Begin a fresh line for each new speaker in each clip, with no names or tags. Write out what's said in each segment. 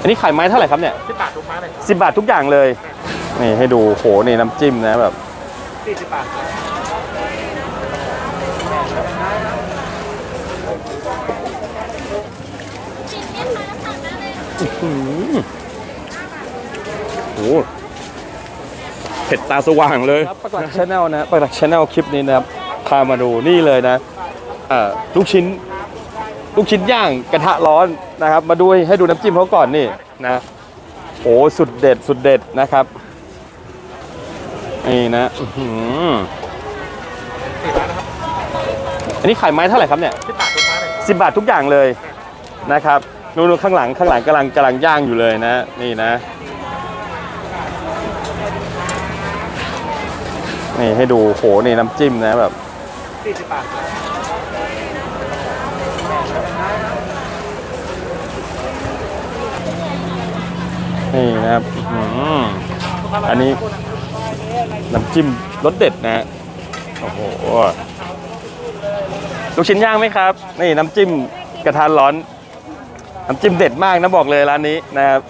อันนี้ขายไม้เท่าไหร่ครับเนี่ย
สิบบาททุกไม้เลย
สิบบาททุกอย่างเลย นี่ให้ดูโหนี่น้ำจิ้มนะแบบ
สี่สิบบาท
อืมโหเผ็ดตาสว่างเลยปักหลักชาแนลนะปักหลักชาแนลคลิปนี้นะครับ พามาดูนี่เลยนะเอ่อลูกชิ้น ลูกชิ้นย่างกระทะร้อนนะครับ มาดูให้ดูน้ำจิ้มเขาก่อนนี่นะโอ้สุดเด็ดสุดเด็ดนะครับนี่นะอื้อหือ
สี่บาทนะครับ
อันนี้ขายไม้เท่าไหร่ครับเนี่ย
สิบบาททุกไม้เลย
สิบบาททุกอย่างเลยนะครับนู่นข้างหลังข้างหลังกำลังกำลังย่างอยู่เลยนะนี่นะนี่ให้ดูโหนี่น้ำจิ้มนะแบบ
สี่สิบบาท
นี่นะครับอืมอันนี้น้ำจิ้มรสเด็ดนะฮะโอ้โหลูกชิ้นย่างไหมครับ นี่น้ำจิ้มกระทะร้อน น้ำจิ้มเด็ดมากนะบอกเลยร้านนี้นะครับ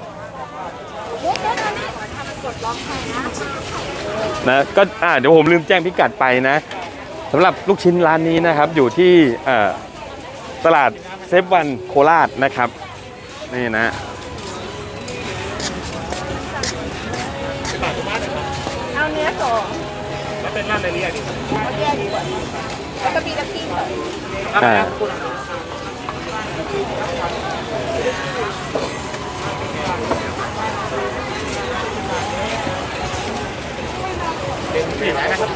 นะก็อ่าเดี๋ยวผมลืมแจ้งพิกัดไปนะสำหรับลูกชิ้นร้านนี้นะครับ อยู่ที่ตลาดเซฟวันโคราชนะครับ นี่นะ
สิบบาททุกไม้เลยครับ
เอาเนื้อสอง
แล้วเป็นร้านอะไรเรียกนี่
เอาแยกดีกว่าแล้วก็มีน้ำจิ้มสอง
อะไร
อ่า
นะคุณเป็นสี่ไม้นะครับ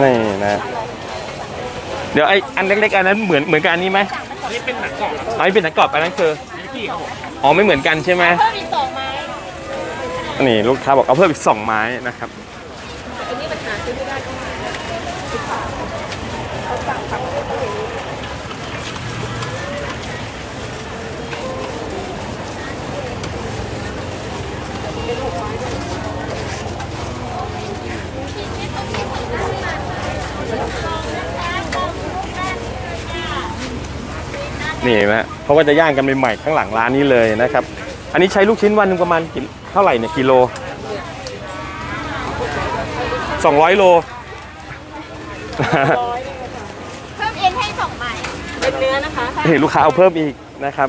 นี่นะ เดี๋ยวไออันเล็กๆอันนั้นเหมือนเหมือนกันอันนี้ไหม
อันนี้เป็นหนังกรอบครับ
อันนี้เป็นหนังกรอบอันนั้นคือ
มิลกี้ครับผม
อ๋อไม่เหมือนกันใช่ไหม
เพิ่มอีกสองไม้
นี่ลูกค้าบอกเอาเพิ่มอีกสองไม้นะครับ
อันนี้มันหาซื้อไม่ได้ก็มาสิบบาทเขาสั่งทำให้เขาเห็น
นี่เห็นไหมเพราะว่าจะย่างกันใหม่ๆข้างหลังร้านนี้เลยนะครับ อันนี้ใช้ลูกชิ้นวันหนึงประมาณกี่เท่าไหร่เนี่ยกิโลสองร้อยโล
เพิ่มเอ็นให้สองไม้เป็นเนื้อนะคะ
นี่ลูกค้าเอาเพิ่มอีกนะครับ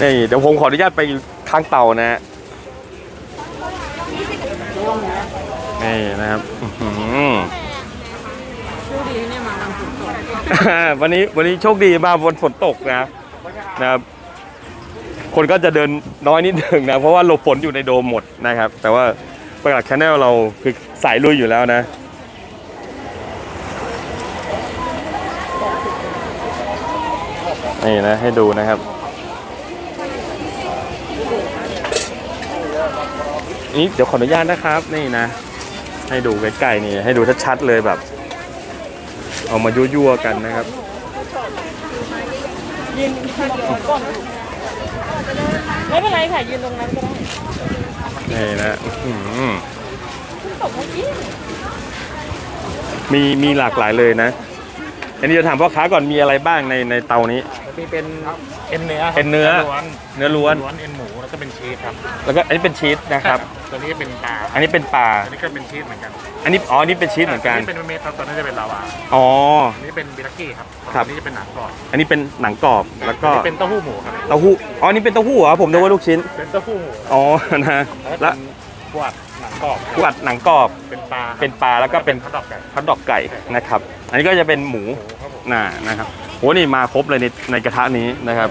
นี่เดี๋ยวผมขออนุญาตไปข้างเตานะฮะนี่นะครับอื้อหือวันนี้วันนี้โชคดีมากวันฝนตกนะนะครับ คนก็จะเดินน้อยนิดหนึ่งนะ เพราะว่าหลบฝนอยู่ในโดมหมดนะครับ แต่ว่าประกาศแชาแนลเราคือสายลุยอยู่แล้วนะ นี่นะให้ดูนะครับ นี่เดี๋ยวขออนุญาตนะครับ นี่นะ ให้ดูใกล้ๆนี่ ให้ดูชัดๆเลยแบบ เอามายั่วๆกันนะครับ
ไม่เป็นไรค่ะ ยืนตรงนั้นก็ได้
นี่นะอื้อหือ
ตกเมื่อกี้
มีมีหลากหลายเลยนะ อันนี้จะถามพ่อค้าก่อนมีอะไรบ้างในในเตานี้
มีเป็นเอ็นเนื้อครับ
เอ็นเนื้อ
ล้วน
เนื้อล้วน
ล้วน เอ็นหมูแล้วก็เป็นชีสครับ
แล้วก็อันนี้เป็นชีสนะครับ
ตัวนี้เป็นปลา
อันนี้เป็นปลา
อันนี้ก็เป็นชีสเหมือนกัน
อันนี้อ๋ออันนี้เป็นชีสเหมือนกัน
อันนี้เป็นเม็ดครับตัวนี้จะเป็นลาวา
อ๋อ
อันนี้เป็นบิลักกี้ครับ
ครับ
อันนี้จะเป็นหนังกรอบ
อันนี้เป็นหนังกรอบแล้วก็
อันนี้เป็นเต้าหู้หมูครับ
เต้าหู้อ๋ออันนี้เป็นเต้าหู้เหรอผมนึกว่าลูกชิ้น
เป็นเต้าหู้หมู
อ๋อนะ
แล้ว
แล้ว
เป็นพวกหนังกรอบ
กวัดหนังกรอบ
เป็นปลาครับ
เป็นปลาแล้วก็เป็น
ข้าวดอกไก่
ฮอทดอกไก่นะครับ อันนี้ก็จะเป็นหมู
หมูครับผม
น่านะครับ โหนี่มาครบเลยในในกระทะนี้นะครับ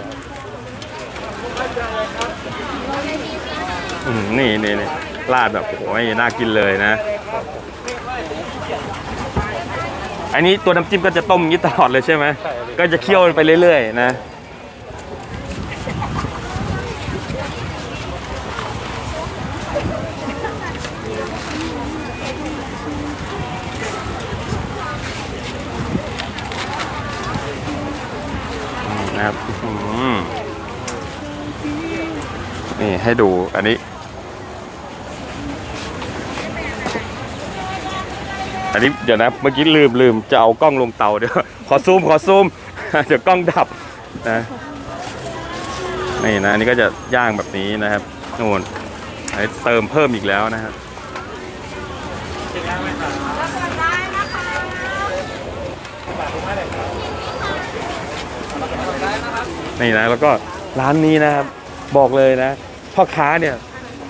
อืมนี่นี่นี่ราดแบบโอ้ยน่ากินเลยนะ อันนี้ตัวน้ำจิ้มก็จะต้มอย่างนี้ตลอดเลยใช่ไหมก็จะเคี่ยวไปเรื่อยๆนะ นะครับนี่ให้ดูอันนี้ อันนี้เดี๋ยวนะเมื่อกี้ลืมลืมจะเอากล้องลงเตาเดี๋ยวขอซูมขอซูมเดี๋ยวกล้องดับนะนี่นะอันนี้ก็จะย่างแบบนี้นะครับนู่นเติมเพิ่มอีกแล้วนะครับ นี่นะแล้วก็ร้านนี้นะครับบอกเลยนะ พ่อค้าเนี่ย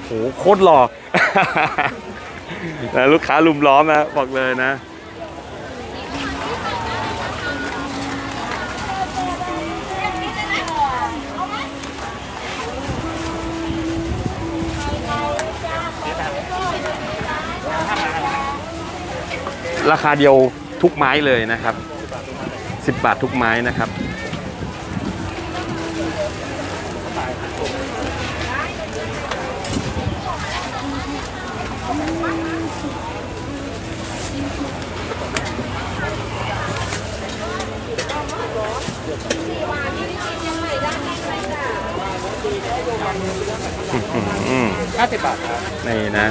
โหโคตรหล่อนะลูกค้าลุมล้อมนะบอกเลยนะราคาเดียวทุกไม้เลยนะครับ 10 บาททุกไม้นะครับ อืม
50 บาทครับ
นี่นะ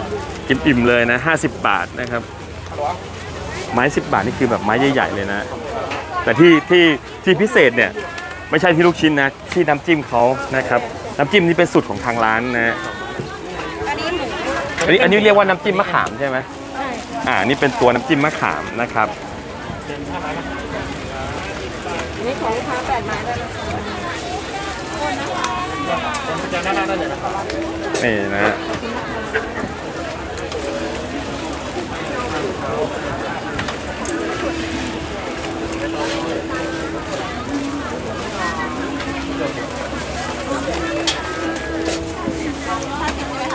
กินอิ่มเลยนะ 50 บาทนะครับ ไม้ 10 บาทนี่คือแบบไม้ใหญ่ๆเลยนะ แต่ที่ที่ที่พิเศษเนี่ยไม่ใช่ที่ลูกชิ้นนะที่น้ำจิ้มเขานะครับ น้ำจิ้มนี่เป็นสูตรของทางร้านนะ
อันนี้หมู
อันนี้อันนี้เรียกว่าน้ำจิ้มมะขามใช่ไหม
ใช่
อ่านี่เป็นตัวน้ำจิ้มมะขามนะครับ
อันนี้ของลูกค้าแปดไม้ได้แล้ว
จะแนะนำได้เลยนะ ครับ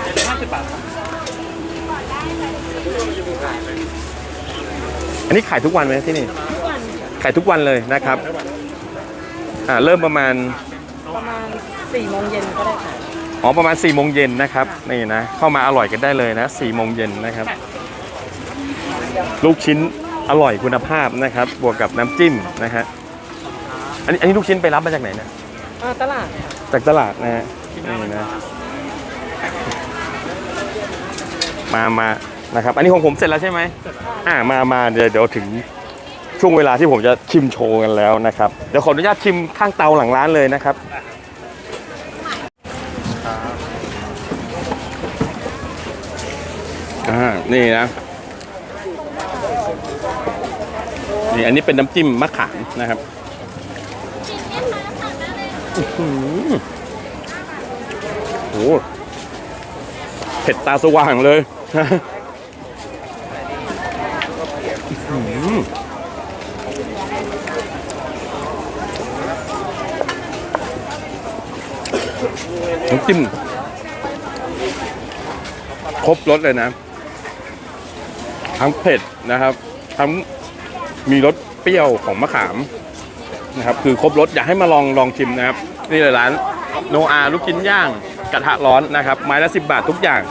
นี่นะฮะ
50บาทครับ
อันนี้ขายทุกวันไหมที่นี่
ทุกวัน
ขายทุกวันเลยนะครับ อ่าเริ่มประมาณ
ประมาณสี่โมงเย็นก็ได้ค่ะ
อ๋อประมาณ4ี่โมงเย็นนะครับนี่นะเข้ามาอร่อยกันได้เลยนะ4ี่โมงเย็นนะครับ ลูกชิ้นอร่อยคุณภาพนะครับ บวกกับน้ำจิ้มนะฮะอันนี้อันนี้ลูกชิ้นไปรับมาจากไหนเนะ
อ่าตลาดค่ะ
จากตลาดนะฮะนี่นะมามานะครับ อันนี้ของผมเสร็จแล้วใช่ไหมอ่ามามาเดี๋ยวเดี๋ยวถึงช่วงเวลาที่ผมจะชิมโชว์กันแล้วนะครับ เดี๋ยวขออนุญาตชิมข้างเตาหลังร้านเลยนะครับ อ่า นี่นะ นี่อันนี้เป็นน้ำจิ้มมะขามนะครับโอ้โหเผ็ดตาสว่างเลยน้ำจิ้มครบรสเลยนะ ทั้งเผ็ดนะครับ ทั้งมีรสเปรี้ยวของมะขามนะครับ คือครบรสอยากให้มาลองลองชิมนะครับ นี่เลยร้านโนอาลูกชิ้นย่างกระทะร้อนนะครับ ไม้ละสิบบาททุกอย่าง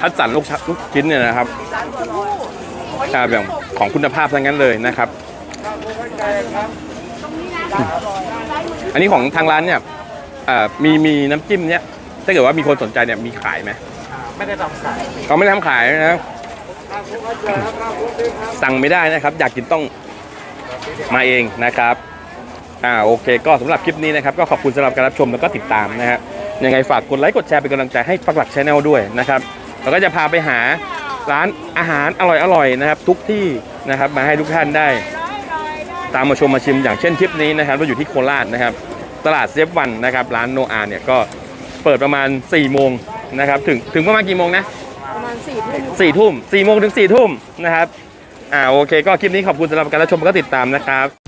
คัดสรรลูกชลูกชิ้นเนี่ยนะครับอ่าแบบของคุณภาพทั้งนั้นเลยนะครับ อันนี้ของทางร้านเนี่ยอ่ามีมีน้ำจิ้มเนี่ยถ้าเกิดว่ามีคนสนใจเนี่ยมีขายไหม
อ่าไม่ได้ทำขาย
เขาไม่ได้ทำขายนะครับ สั่งไม่ได้นะครับ อยากกินต้องมาเองนะครับอ่าโอเค ก็สำหรับคลิปนี้นะครับ ก็ขอบคุณสำหรับการรับชมแล้วก็ติดตามนะฮะยังไงฝากกดไลค์กดแชร์เป็นกำลังใจให้ปักหลักชาแนลด้วยนะครับแล้วก็จะพาไปหาร้านอาหารอร่อยๆนะครับ ทุกที่นะครับมาให้ทุกท่านได้ ตามมาชมมาชิมอย่างเช่นทริปนี้นะครับเราอยู่ที่โคราชนะครับ ตลาดเซฟวันนะครับ ร้านโนอาเนี่ยก็เปิดประมาณ4ี่โมงนะครับถึงถึงประมาณกี่โมงนะ
ณสี่ทุ่ม
สี่ทุ่มสี่โมงถึงสี่ทุ่มนะครับ อ่าโอเค ก็คลิปนี้ขอบคุณสำหรับการรับชมแล้วก็ติดตามนะครับ